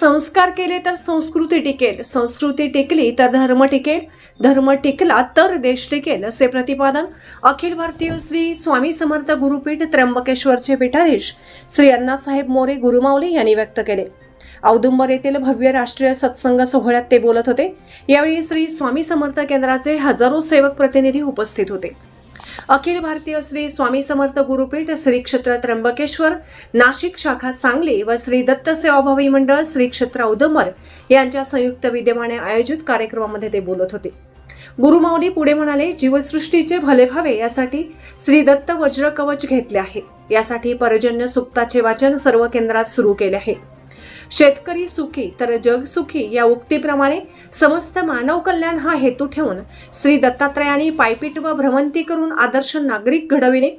संस्कार केले तर संस्कृती टिकेल. संस्कृती टिकली तर धर्म टिकेल. धर्म टिकला तर देश टिकेल असे प्रतिपादन अखिल भारतीय श्री स्वामी समर्थ गुरुपीठ त्र्यंबकेश्वरचे पीठाधीश श्री अण्णासाहेब मोरे गुरुमाऊली यांनी व्यक्त केले. औदुंबर येथील भव्य राष्ट्रीय सत्संग सोहळ्यात ते बोलत होते. यावेळी श्री स्वामी समर्थ केंद्राचे हजारो सेवक प्रतिनिधी उपस्थित होते. अखिल भारतीय श्री स्वामी समर्थ गुरुपीठ श्री क्षेत्र त्र्यंबकेश्वर नाशिक शाखा सांगली व श्री दत्त सेवाभावी मंडळ श्री क्षेत्र उदमर यांच्या संयुक्त विद्यमाने आयोजित कार्यक्रमामध्ये ते बोलत होते. गुरुमाऊली पुढे म्हणाले जीवसृष्टीचे भले व्हावे यासाठी श्री दत्त वज्र कवच घेतले आहे. यासाठी पर्जन्य सुक्ताचे वाचन सर्व केंद्रात सुरू केले आहे. शेतकरी सुखी तर जग सुखी या उक्तीप्रमाणे समस्त मानव कल्याण हा हेतू ठेवून श्री दत्तात्रयाने पायपीट व भ्रमंती करून आदर्श नागरिक घडविणे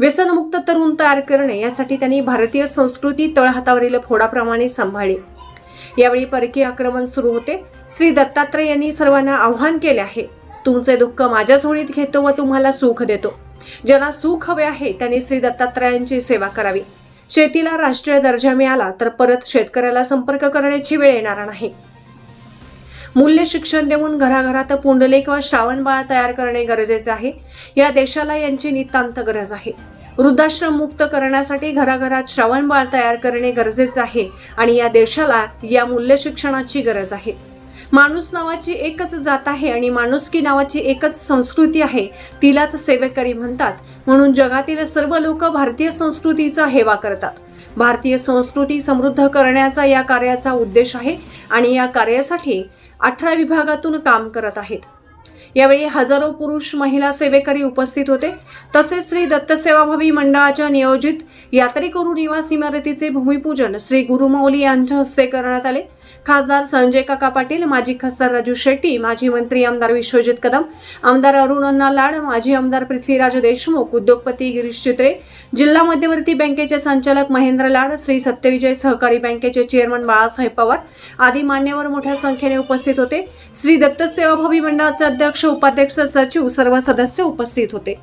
व्यसनमुक्त तरुण तयार करणे यासाठी त्यांनी भारतीय संस्कृती तळहातावरील फोडाप्रमाणे सांभाळली. यावेळी परकीय आक्रमण सुरू होते. श्री दत्तात्रय यांनी सर्वांना आव्हान केले आहे तुमचे दुःख माझ्या झोळीत घेतो व तुम्हाला सुख देतो. ज्यांना सुख हवे आहे त्यांनी श्री दत्तात्रयांची सेवा करावी. शेतीला राष्ट्रीय दर्जा मिळाला तर परत शेतकऱ्याला संपर्क करण्याची वेळ येणार नाही. मूल्य शिक्षण देऊन घराघरात पुंडले किंवा श्रावण बाळ तयार करणे गरजेचे आहे. या देशाला यांची नितांत गरज आहे. वृद्धाश्रम मुक्त करण्यासाठी घराघरात श्रावण बाळ तयार करणे गरजेचे आहे आणि या देशाला या मूल्य शिक्षणाची गरज आहे. माणूस नावाची एकच जात आहे आणि माणुसकी नावाची एकच संस्कृती आहे. तिलाच सेवेकरी म्हणतात. म्हणून जगातील सर्व लोक भारतीय संस्कृतीचा हेवा करतात. भारतीय संस्कृती समृद्ध करण्याचा या कार्याचा उद्देश आहे आणि या कार्यासाठी अठरा विभागातून काम करत आहेत. यावेळी हजारो पुरुष महिला सेवेकरी उपस्थित होते. तसेच श्री दत्त सेवाभावी मंडळाच्या नियोजित यात्रेकरू निवास इमारतीचे भूमिपूजन श्री गुरुमौली यांच्या हस्ते करण्यात आले. खासदार संजय काका पाटील माजी खासदार राजू शेट्टी माजी मंत्री आमदार विश्वजित कदम आमदार अरुण अण्णा लाड माजी आमदार पृथ्वीराज देशमुख उद्योगपती गिरीश चित्रे जिल्हा मध्यवर्ती बँकेचे संचालक महेंद्र लाड श्री सत्यविजय सहकारी बँकेचे चेअरमन बाळासाहेब पवार आदी मान्यवर मोठ्या संख्येने उपस्थित होते. श्री दत्त सेवाभावी मंडळाचे अध्यक्ष उपाध्यक्ष सचिव सर्व सदस्य उपस्थित होते.